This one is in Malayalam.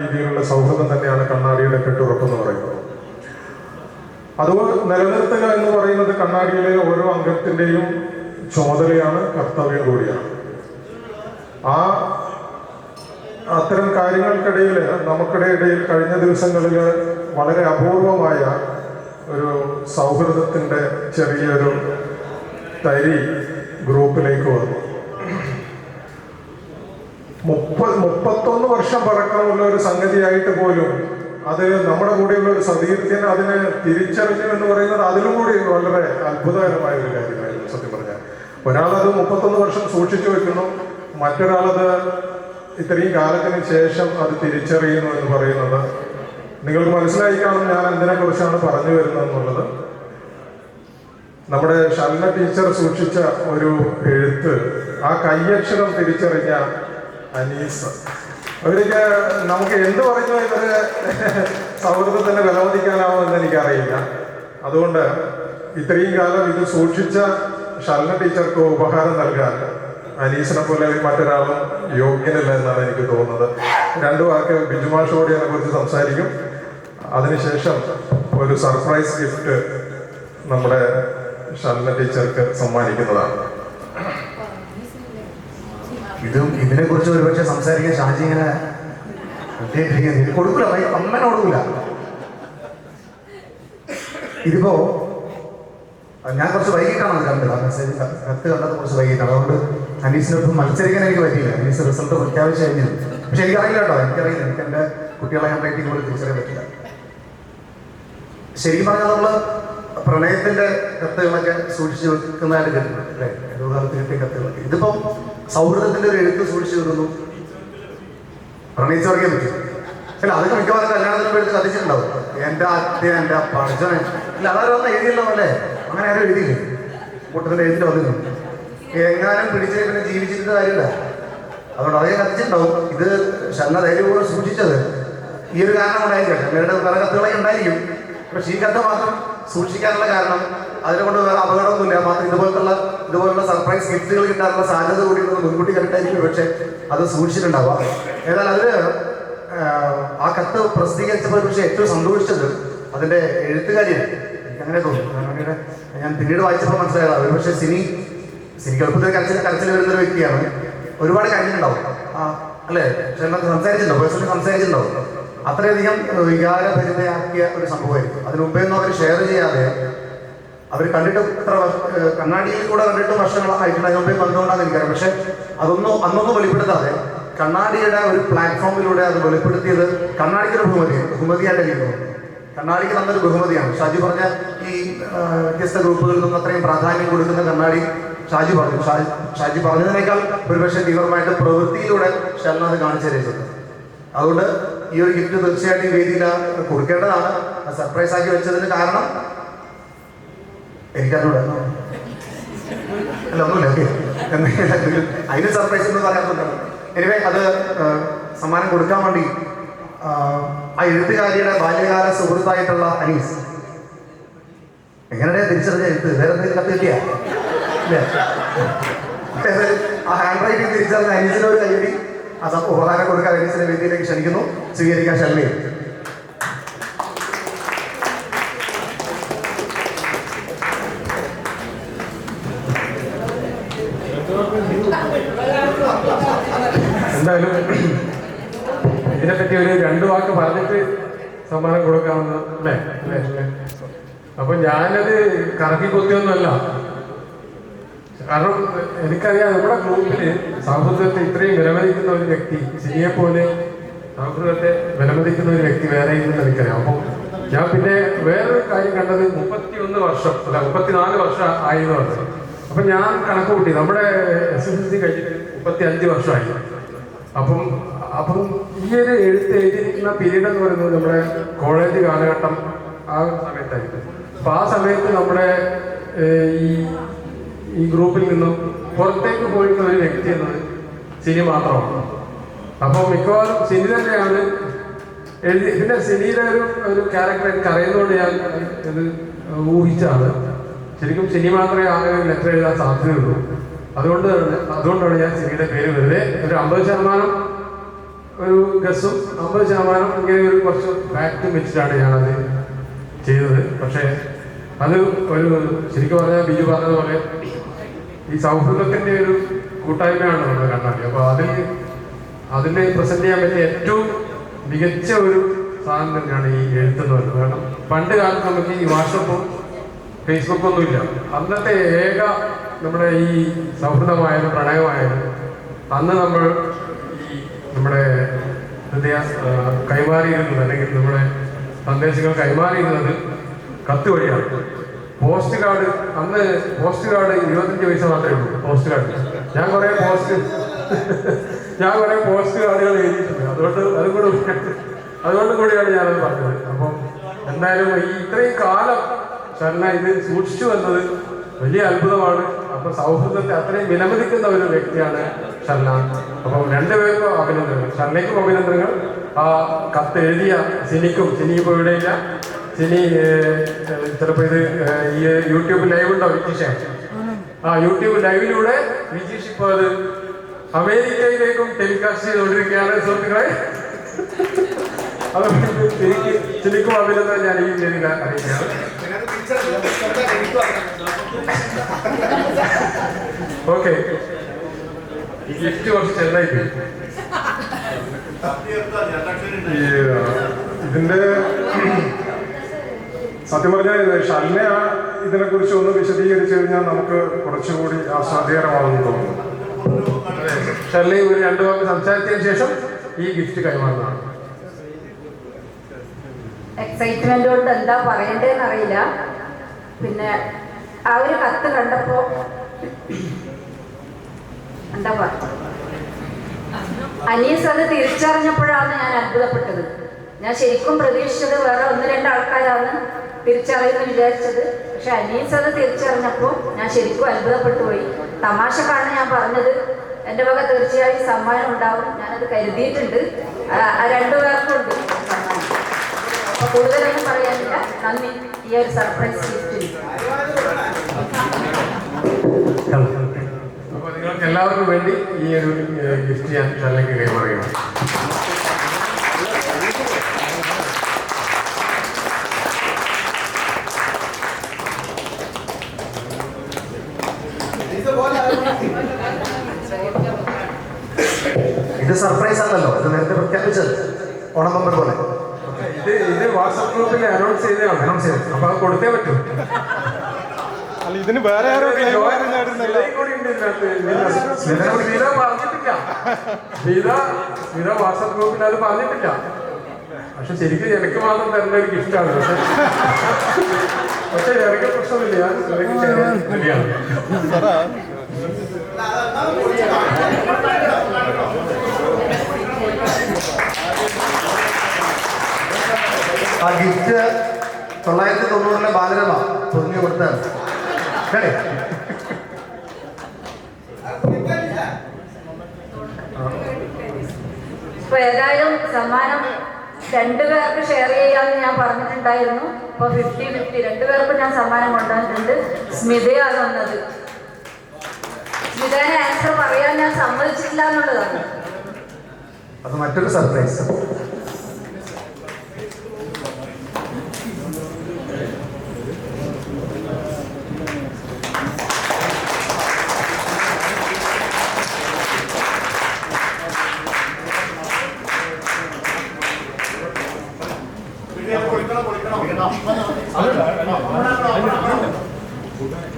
രീതിയിലുള്ള സൗഹൃദം തന്നെയാണ് കണ്ണാടിയുടെ കെട്ടുറപ്പ് എന്ന് പറയുന്നത്. അത് നിലനിർത്തുക എന്ന് പറയുന്നത് കണ്ണാടിയിലെ ഓരോ അംഗത്തിന്റെയും ചുമതലയാണ് കർത്തവ്യം കൂടിയാണ്. ആ അത്തരം കാര്യങ്ങൾക്കിടയിൽ നമുക്കിടെ ഇടയിൽ കഴിഞ്ഞ ദിവസങ്ങളിൽ വളരെ അപൂർവമായ ഒരു സൗഹൃദത്തിന്റെ ചെറിയൊരു തരി ഗ്രൂപ്പിലേക്ക് വന്നു. മുപ്പത് മുപ്പത്തൊന്ന് വർഷം പഴക്കമുള്ള ഒരു സംഗതിയായിട്ട് പോലും അത് നമ്മുടെ കൂടെയുള്ള ഒരു സതീർത്ഥ്യൻ അതിനെ തിരിച്ചറിഞ്ഞു എന്ന് പറയുന്നത് അതിലും കൂടി വളരെ അത്ഭുതകരമായ ഒരു കാര്യമായിരുന്നു സത്യം പറഞ്ഞാൽ. ഒരാളത് മുപ്പത്തൊന്ന് വർഷം സൂക്ഷിച്ചു വെക്കുന്നു മറ്റൊരാളത് ഇത്രയും കാലത്തിന് ശേഷം അത് തിരിച്ചറിയുന്നു എന്ന് പറയുന്നത്. നിങ്ങൾക്ക് മനസ്സിലായി കാണും ഞാൻ എന്തിനെ കുറിച്ചാണ് പറഞ്ഞു വരുന്നത് എന്നുള്ളത് നമ്മുടെ ഷൽന ടീച്ചർ സൂക്ഷിച്ച ഒരു എഴുത്ത് ആ കയ്യക്ഷരം തിരിച്ചറിഞ്ഞ അനീസ്. അവർക്ക് നമുക്ക് എന്ത് പറഞ്ഞു ഇവർ വിലവധിക്കാനാവും എന്ന് എനിക്കറിയില്ല. അതുകൊണ്ട് ഇത്രയും കാലം ഇത് സൂക്ഷിച്ച ഷൽന ടീച്ചർക്ക് ഉപഹാരം നൽകാൻ അനീസിനെ പോലെ മറ്റൊരാളും യോഗ്യനല്ല എന്നാണ് എനിക്ക് തോന്നുന്നത്. രണ്ടു വാക്ക് ബിജുമാഷോട് അതിനെ കുറിച്ച് സംസാരിക്കും. അതിനുശേഷം ഒരു സർപ്രൈസ് ഗിഫ്റ്റ് നമ്മുടെ ഷൽന ടീച്ചർക്ക് സമ്മാനിക്കുന്നതാണ്. ഇതും ഇതിനെ കുറിച്ച് ഒരുപക്ഷെ സംസാരിക്കാൻ ഷാജി ഇങ്ങനെ. കൊടുക്കൂല അമ്മനെ കൊടുക്കൂല. ഇതിപ്പോ ഞാൻ കുറച്ച് വൈകിട്ടാണ് കണ്ടത് ആ മെസ്സേജ് കത്ത് കണ്ടത് കുറച്ച് വൈകിട്ടാണ് അതുകൊണ്ട് അനീസിനൊപ്പം മത്സരിക്കാൻ എനിക്ക് പറ്റിയില്ല. അനീസ് റിസൾട്ട് പ്രഖ്യാപിച്ചു കഴിഞ്ഞു പക്ഷെ എനിക്കറിയില്ല കേട്ടോ എനിക്കറിയില്ല. എനിക്ക് എന്റെ കുട്ടികളെ ഞാൻ റൈറ്റിംഗ് പോലും തിരിച്ചറിയാൻ പറ്റില്ല. ശരിക്കും പറഞ്ഞാൽ നമ്മൾ പ്രണയത്തിന്റെ കത്തുകളൊക്കെ സൂക്ഷിച്ചു വെക്കുന്നതായിട്ട് കേട്ടിട്ടുണ്ട് അല്ലേ? ഏതോ കാലത്ത് കിട്ടിയ കത്തുകളൊക്കെ. ഇതിപ്പം സൗഹൃദത്തിന്റെ ഒരു എഴുത്ത് സൂക്ഷിച്ചു വെക്കുന്നു. പ്രണയിച്ചവർക്കേ പറ്റും. അല്ല അതൊക്കെ മിക്കവാറും കല്യാണത്തിന് എടുത്ത് കത്തിച്ചിട്ടുണ്ടാവും. എന്റെ അത്യ എന്റെ പഠിച്ചവനെ ഇല്ല അതാരും ഒന്നും എഴുതിയല്ലോ അല്ലേ? അങ്ങനെ ആരും എഴുതിയില്ലേ? കൂട്ടത്തിന്റെ എഴുതി വന്നിരുന്നു. എങ്ങാനും പിടിച്ച് പിന്നെ ജീവിച്ചിരുന്ന കാര്യമില്ല. അതുകൊണ്ട് അതേ കത്തിച്ചിട്ടുണ്ടാവും. ഇത് ഷന്ന ധൈര്യപൂർവം സൂക്ഷിച്ചത് ഈ ഒരു കാരണം കൊണ്ടായിരിക്കും ഷന്നയുടെ പല കത്തുകളൊക്കെ ഉണ്ടായിരിക്കും. പക്ഷേ ഈ കത്ത് മാത്രം സൂക്ഷിക്കാനുള്ള കാരണം അതിനെ കൊണ്ട് വേറെ അപകടമൊന്നുമില്ല. മാത്രം ഇതുപോലത്തുള്ള ഇതുപോലുള്ള സർപ്രൈസ് ഗിഫ്റ്റുകൾ കിട്ടാനുള്ള സാധ്യത കൂടി നമ്മൾ മുൻകൂട്ടി കണ്ടിട്ടായിരിക്കും. പക്ഷെ അത് സൂക്ഷിച്ചിട്ടുണ്ടാവുക. എന്നാൽ അതിന് ആ കത്ത് പ്രസിദ്ധീകരിച്ചപ്പോൾ പക്ഷേ ഏറ്റവും സന്തോഷിച്ചത് അതിന്റെ എഴുത്തുകാരിയാണ്. അങ്ങനെ തോന്നുന്നു ഞാൻ പിന്നീട് വായിച്ചപ്പോൾ മനസ്സിലായതാണ് ഒരു പക്ഷേ സിനി സിനിക്ക് എളുപ്പത്തിൽ കരച്ചിൽ കരച്ചിൽ വരുന്ന ഒരു വ്യക്തിയാണ്. ഒരുപാട് കഴിഞ്ഞിട്ടുണ്ടാവും അല്ലേ? പക്ഷെ എന്നൊക്കെ സംസാരിച്ചിട്ടുണ്ടാവും. പേഴ്സണലി സംസാരിച്ചിട്ടുണ്ടാവും. അത്രയധികം വികാരഭരിതയാക്കിയ ഒരു സംഭവമായിരിക്കും. അതിന് അവർ ഷെയർ ചെയ്യാതെ അവർ കണ്ടിട്ട് വർഷ- കണ്ണാടിയിൽ കൂടെ കണ്ടിട്ട് വർഷങ്ങളായിട്ടുണ്ട് അതിന് മുമ്പേ എനിക്കറിയാം. പക്ഷെ അതൊന്നും അന്നൊന്നും വെളിപ്പെടുത്താതെ കണ്ണാടിയുടെ ഒരു പ്ലാറ്റ്ഫോമിലൂടെ അത് വെളിപ്പെടുത്തിയത് കണ്ണാടിക്ക് ഒരു ബഹുമതിയായിട്ട് എനിക്ക് തോന്നുന്നു കണ്ണാടിക്ക് നല്ലൊരു ബഹുമതിയാണ്. ഷാജി പറഞ്ഞ ഈ വ്യത്യസ്ത ഗ്രൂപ്പുകളിൽ നിന്ന് അത്രയും പ്രാധാന്യം കൊടുക്കുന്ന കണ്ണാടി ഷാജി പറഞ്ഞു. ഷാജി പറഞ്ഞതിനേക്കാൾ ഒരുപക്ഷെ തീവ്രമായിട്ട് പ്രവൃത്തിയിലൂടെ ഷെൽന അത് കാണിച്ചു തരുന്നത് അതുകൊണ്ട് ഈ ഒരു ഗിഫ്റ്റ് തീർച്ചയായിട്ടും ഈ വേദിയിൽ കൊടുക്കേണ്ടതാണ്. സർപ്രൈസ് ആക്കി വെച്ചതിന് കാരണം എനിക്കറിഞ്ഞൂടെ. അല്ല ഒന്നുമില്ല അതിന് സർപ്രൈസ് എന്ന് പറയാത്തുണ്ടാവും എനിവേ അത് സമ്മാനം കൊടുക്കാൻ വേണ്ടി ആ, എഴുത്തുകാരിയുടെ ബാല്യകാല സുഹൃത്തായിട്ടുള്ള അനീസ്. എങ്ങനെയാ തിരിച്ചറിഞ്ഞ എഴുത്ത്? വേറെ എന്തെങ്കിലും കത്ത് ആ ഹാൻഡ് റൈറ്റിംഗ് തിരിച്ചറിഞ്ഞ അനീസിന് ഒരു സം- ഉപഹാരം കൊടുക്കാൻ അനീസിനെ വേദിയിലേക്ക് ക്ഷണിക്കുന്നു. സ്വീകരിക്കാൻ ഷർമിയും എന്തായാലും ഇതിനെപ്പറ്റി ഒരു രണ്ടു വാക്ക് പറഞ്ഞിട്ട് സമ്മാനം കൊടുക്കാമെന്ന് അല്ലേ? അല്ലേ? അപ്പൊ ഞാനത് കറക്കി കുത്തിയൊന്നുമല്ല. കാരണം എനിക്കറിയാം നമ്മുടെ ഗ്രൂപ്പിൽ സൗഹൃദത്തെ ഇത്രയും വിലമതിക്കുന്ന ഒരു വ്യക്തി സിനിയെ പോലെ സൗഹൃദത്തെ വിലമതിക്കുന്ന ഒരു വ്യക്തി വേറെ ഇല്ലെന്ന് എനിക്കറിയാം. അപ്പം ഞാൻ പിന്നെ വേറൊരു കാര്യം കണ്ടത് മുപ്പത്തിയൊന്ന് വർഷം അല്ല മുപ്പത്തിനാല് വർഷം ആയിരുന്നു എന്ന് പറഞ്ഞു. അപ്പൊ ഞാൻ കണക്ക് കൂട്ടി നമ്മുടെ എസ് എസ് എൽ സി കഴിഞ്ഞിട്ട് മുപ്പത്തി അഞ്ച് വർഷമായി. അപ്പം അപ്പം ഈ ഒരു എഴുത്ത് എഴുതിയിരിക്കുന്ന പീരീഡ് എന്ന് പറയുന്നത് നമ്മുടെ കോളേജ് കാലഘട്ടം ആ സമയത്തായിരിക്കും. അപ്പൊ ആ സമയത്ത് നമ്മുടെ ഈ ഈ ഗ്രൂപ്പിൽ നിന്നും പുറത്തേക്ക് പോയിട്ടുള്ള ഒരു വ്യക്തി എന്നത് സിനി മാത്രമാണ്. അപ്പോൾ മിക്കവാറും സിനി തന്നെയാണ് എഴുതി പിന്നെ സിനിയുടെ ഒരു ഒരു ക്യാരക്ടർ എനിക്ക് അറിയുന്നതുകൊണ്ട് ഞാൻ ഇത് ഊഹിച്ചാണ്. ശരിക്കും സിനി മാത്രമേ അങ്ങനെ ലെറ്റർ എഴുതാൻ സാധ്യതയുള്ളൂ. അതുകൊണ്ട് അതുകൊണ്ടാണ് ഞാൻ സിനിയുടെ പേര് വെറുതെ ഒരു അമ്പത് ശതമാനം ഒരു ഗസ്സും അമ്പത് ശതമാനം ഇങ്ങനെ ഒരു കുറച്ച് ഫാക്റ്റും വെച്ചിട്ടാണ് ഞാനത് ചെയ്തത്. പക്ഷേ അത് ഒരു ശരിക്കും പറഞ്ഞാൽ ബിജു പറഞ്ഞതുപോലെ ഈ സൗഹൃദത്തിന്റെ ഒരു കൂട്ടായ്മയാണ് നമ്മുടെ കണ്ണാടി. അപ്പോൾ അതിൽ അതിനെ പ്രസന്റ് ചെയ്യാൻ പറ്റിയ ഏറ്റവും മികച്ച ഒരു സാധനം തന്നെയാണ് ഈ എഴുത്തെന്ന് പറയുന്നത്. കാരണം പണ്ട് കാലത്ത് നമുക്ക് ഈ വാട്സപ്പും ഫേസ്ബുക്കും ഒന്നുമില്ല. അന്നത്തെ ഏക നമ്മുടെ ഈ സൗഹൃദമായാലും പ്രണയമായാലും അന്ന് നമ്മൾ ഈ നമ്മുടെ ഹൃദയ കൈമാറിയിരുന്നത് അല്ലെങ്കിൽ നമ്മുടെ സന്ദേശങ്ങൾ കൈമാറിയിരുന്നത് കത്ത് വഴിയാണ്. പോസ്റ്റ് കാർഡ് അന്ന് പോസ്റ്റ് കാർഡ് ഇരുപത്തഞ്ച് പൈസ മാത്രമേ ഉള്ളൂ പോസ്റ്റ് കാർഡ്. ഞാൻ കുറെ പോസ്റ്റ് ഞാൻ കുറെ പോസ്റ്റ് കാർഡുകൾ എഴുതിയിട്ടുണ്ട്. അതുകൊണ്ട് അതും കൂടെ അതുകൊണ്ട് കൂടിയാണ് ഞാനത് പറഞ്ഞത്. അപ്പം എന്തായാലും ഈ ഇത്രയും കാലം ശരണ ഇത് സൂക്ഷിച്ചു വന്നത് വലിയ അത്ഭുതമാണ്. അപ്പൊ സൗഹൃദത്തെ അത്രയും വിലമതിക്കുന്ന ഒരു വ്യക്തിയാണ് ശരണ അപ്പം രണ്ടുപേർക്കും അഭിനന്ദനങ്ങൾ. ശരണയ്ക്കും അഭിനന്ദനങ്ങൾ. ആ കത്ത് എഴുതിയ സിനിക്കും സിനി ഇപ്പോൾ ഇവിടെയില്ല. സിനി ചിലപ്പോൾ ഇത് ഈ യൂട്യൂബ് ലൈവ് ഉണ്ടോ വിജീഷ് ആ യൂട്യൂബ് ലൈവിലൂടെ വിജീഷ് ഇപ്പോൾ അത് അമേരിക്കയിലേക്കും ടെലികാസ്റ്റ് ചെയ്തുകൊണ്ടിരിക്കുകയാണ് സുഹൃത്തുക്കളെ. അതുകൊണ്ട് എനിക്ക് ചിലിക്കും അഭിനന്ദനം ഞാൻ ഈ രീതിയിൽ അറിയിക്കാം. ഓക്കെ. ഗിഫ്റ്റ് കുറച്ച് ഈ ഇതിന്റെ സത്യം പറഞ്ഞാൽ ഷല്ല ഇതിനെ കുറിച്ച് ഒന്ന് വിശദീകരിച്ചു കഴിഞ്ഞാൽ നമുക്ക് കുറച്ചുകൂടി ആസ്വാദ്യകരമാണെന്ന് തോന്നുന്നു. ഷർലി ഒരു രണ്ടു വാക്ക് സംസാരിച്ചതിന് ശേഷം ഈ ഗിഫ്റ്റ് കൈമാറുന്നതാണ്. എക്സൈറ്റ്മെന്റ് കൊണ്ട് എന്താ പറയണ്ടേന്ന് അറിയില്ല. പിന്നെ ആ ഒരു കത്ത് കണ്ടപ്പോ എന്താ അനീസ് അത് തിരിച്ചറിഞ്ഞപ്പോഴാണ് ഞാൻ അത്ഭുതപ്പെട്ടത്. ഞാൻ ശരിക്കും പ്രതീക്ഷിച്ചത് വേറെ ഒന്ന് രണ്ട് ആൾക്കാരാണ്. തിരിച്ചറിയുമെന്ന് വിചാരിച്ചത്. പക്ഷെ അനീസ് അത് തിരിച്ചറിഞ്ഞപ്പോൾ ഞാൻ ശരിക്കും അത്ഭുതപ്പെട്ടു പോയി. തമാശക്കാണ് ഞാൻ പറഞ്ഞത് എന്റെ വക തീർച്ചയായും സമ്മാനം ഉണ്ടാവും. ഞാനത് കരുതിയിട്ടുണ്ട്. രണ്ടു പേർക്കും ഉണ്ട്. സമ്മാനം അപ്പൊ കൂടുതലൊന്നും പറയാനില്ല. നന്ദി. ഈ ഒരു സർപ്രൈസ് നിങ്ങൾക്ക് എല്ലാവർക്കും വേണ്ടി ഈ ഒരു ഗിഫ്റ്റ് ഞാൻ ഷർലയ്ക്ക് കൈമാറുകയാണ് ഇത് സർപ്രൈസ് അല്ലല്ലോ ഇത് നേരത്തെ പ്രഖ്യാപിച്ചത് ഓണം പമ്പർ പോലെ ഇത് ഇത് വാട്സപ്പ് ഗ്രൂപ്പിൽ അനൗൺസ് ചെയ്തതാണ് അനൗൺസ് ചെയ്തത് അപ്പൊ അത് കൊടുത്തേ പറ്റൂ. അല്ല ഇതിന് വേറെ ആരോ. സ്മിത- പറഞ്ഞിട്ടില്ല. സ്മിത സ്മിത വാട്സപ്പ് ഗ്രൂപ്പിൽ അത് പറഞ്ഞിട്ടില്ല. പക്ഷെ ശരിക്കും എനിക്ക് മാത്രം തരുന്ന ഒരു ഗിഫ്റ്റാണ് പക്ഷെ പക്ഷെ എനിക്ക് പ്രശ്നമില്ല. ശരിയാണ് ആ ഗിഫ്റ്റ് തൊള്ളായിരത്തി തൊണ്ണൂറിലെ ബാലരമ പൊതിഞ്ഞു കൊടുത്താണ് കേടേ ഇപ്പൊ ഏതായാലും സമ്മാനം രണ്ടു പേർക്ക് ഷെയർ ചെയ്യാമെന്ന് ഞാൻ പറഞ്ഞിട്ടുണ്ടായിരുന്നു. ഇപ്പൊ ഫിഫ്റ്റി ഫിഫ്റ്റി രണ്ടു പേർക്കും ഞാൻ സമ്മാനം കൊണ്ടുവന്നിട്ടുണ്ട്. സ്മിതയാണ് വന്നത്. സ്മിതേനെ ആൻസർ പറയാൻ ഞാൻ സമ്മതിച്ചില്ല എന്നുള്ളതാണ്. അത് മറ്റൊരു സർപ്രൈസ് ありがとうございます。